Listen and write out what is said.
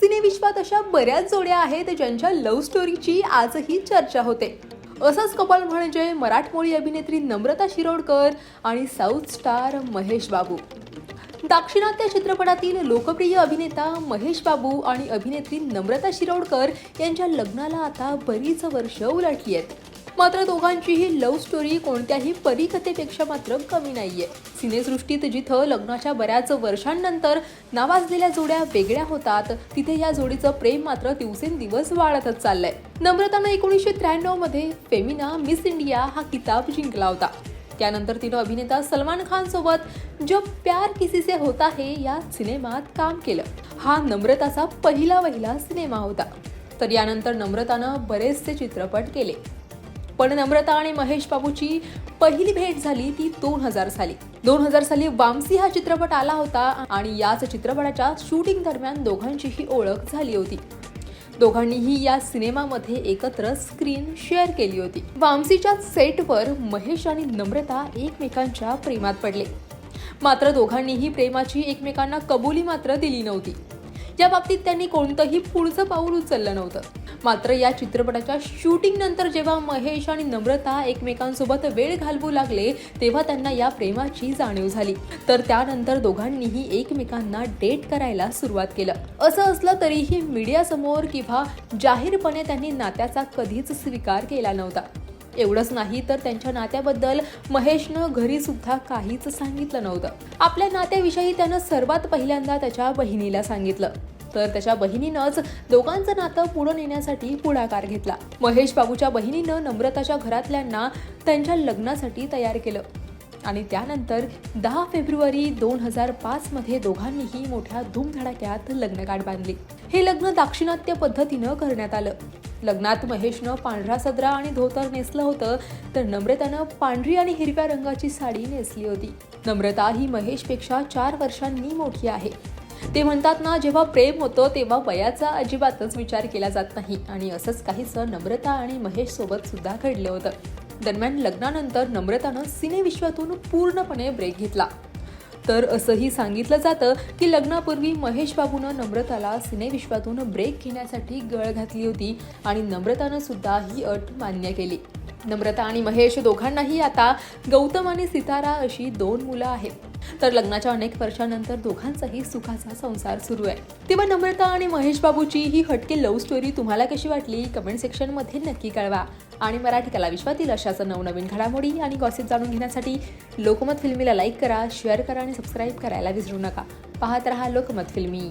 सिनेविश्वात अशा बऱ्याच जोड्या आहेत ज्यांच्या लव्ह स्टोरीची आजही चर्चा होते. असंच कपल म्हणजे मराठमोळी अभिनेत्री नम्रता शिरोडकर आणि साऊथ स्टार महेश बाबू. दाक्षिणात्य चित्रपटातील लोकप्रिय अभिनेता महेश बाबू आणि अभिनेत्री नम्रता शिरोडकर यांच्या लग्नाला आता बरीच वर्ष उलटली आहेत. मात्र दोघांचीही लव्ह स्टोरी कोणत्याही परिकथेपेक्षा मात्र कमी नाहीये. सिनेसृष्टीत जिथं लग्नाच्या बऱ्याच वर्षांनंतर नावाजलेल्या जोड्या वेगळ्या होतात तिथे या जोडीचं प्रेम मात्र दिवसेंदिवस वाढतच चाललंय. नम्रतानं एकोणीसशे त्र्याण्णवमध्ये फेमिना मिस इंडिया हा किताब जिंकला होता. त्यानंतर तिनं अभिनेता सलमान खान सोबत जो प्यार किसी से होता है या सिनेमात काम केलं. हा नम्रताचा पहिला वहिला सिनेमा होता. तर यानंतर नम्रतानं बरेचसे चित्रपट केले. पण नम्रता आणि महेश बाबूची पहिली भेट झाली ती दोन हजार साली. दोन हजार साली वामसी हा चित्रपट आला होता आणि याच चित्रपटाच्या शूटिंग दरम्यान दोघांचीही ओळख झाली होती. दोघांनीही या सिनेमामध्ये एकत्र स्क्रीन शेअर केली होती. वामसीच्या सेटवर महेश आणि नम्रता एकमेकांच्या प्रेमात पडले. मात्र दोघांनीही प्रेमाची एकमेकांना कबुली मात्र दिली नव्हती. या बाबतीत त्यांनी कोणतंही पुढचं पाऊल उचललं नव्हतं. मात्र या चित्रपटाच्या शूटिंग नंतर जेव्हा महेश आणि नम्रता एकमेकांसोबत वेळ घालवू लागले तेव्हा त्यांना या प्रेमाची जाणीव झाली. तर त्यानंतर दोघांनीही एकमेकांना डेट करायला सुरुवात केलं. असं असलं तरीही मीडियासमोर किंवा जाहीरपणे त्यांनी नात्याचा कधीच स्वीकार केला नव्हता. एवढंच नाही तर त्यांच्या नात्याबद्दल महेशनं घरी सुद्धा काहीच सांगितलं नव्हतं. आपल्या नात्याविषयी त्यानं सर्वात पहिल्यांदा त्याच्या बहिणीला सांगितलं. तर त्याच्या बहिणीनंच दोघांचं नातं पुढं नेण्यासाठी पुढाकार घेतला. महेश बाबूच्या बहिणीनं नम्रताच्या घरातल्यांना त्यांच्या लग्नासाठी तयार केलं. आणि त्यानंतर दहा फेब्रुवारी दोन हजार पाचमध्ये दोघांनीही मोठ्या धूमधडाक्यात लग्नगाठ बांधली. हे लग्न दाक्षिणात्य पद्धतीनं करण्यात आलं. लग्नात महेशनं पांढरा सदरा आणि धोतर नेसलं होतं तर नम्रतानं पांढरी आणि हिरव्या रंगाची साडी नेसली होती. नम्रता ही महेशपेक्षा चार वर्षांनी मोठी आहे. ते म्हणतात ना जेव्हा प्रेम होतं तेव्हा वयाचा अजिबातच विचार केला जात नाही. आणि असंच काहीसं नम्रता आणि महेशसोबत सुद्धा घडलं होतं. दरम्यान लग्नानंतर नम्रतानं सिनेविश्वातून पूर्णपणे ब्रेक घेतला. तर असंही सांगितलं जातं की लग्नापूर्वी महेश बाबूनं नम्रताला सिनेविश्वातून ब्रेक घेण्यासाठी गळ घातली होती आणि नम्रतानं सुद्धा ही अट मान्य केली. नम्रता आणि महेश दोघांनाही आता गौतम आणि सितारा अशी दोन मुलं आहेत. तर लग्नाच्या अनेक वर्षानंतर दोघांचाही सुखाचा संसार सुरू आहे. तेव्हा नम्रता आणि महेश बाबूची ही हटके लव्ह स्टोरी तुम्हाला कशी वाटली? कमेंट सेक्शनमध्ये नक्की कळवा. आणि मराठी कला विश्वातील अशाच नवनवीन घडामोडी आणि गॉसिप जाणून घेण्यासाठी लोकमत फिल्मीला लाईक करा शेअर करा आणि सबस्क्राईब करायला विसरू नका. पाहत रहा लोकमत फिल्मी.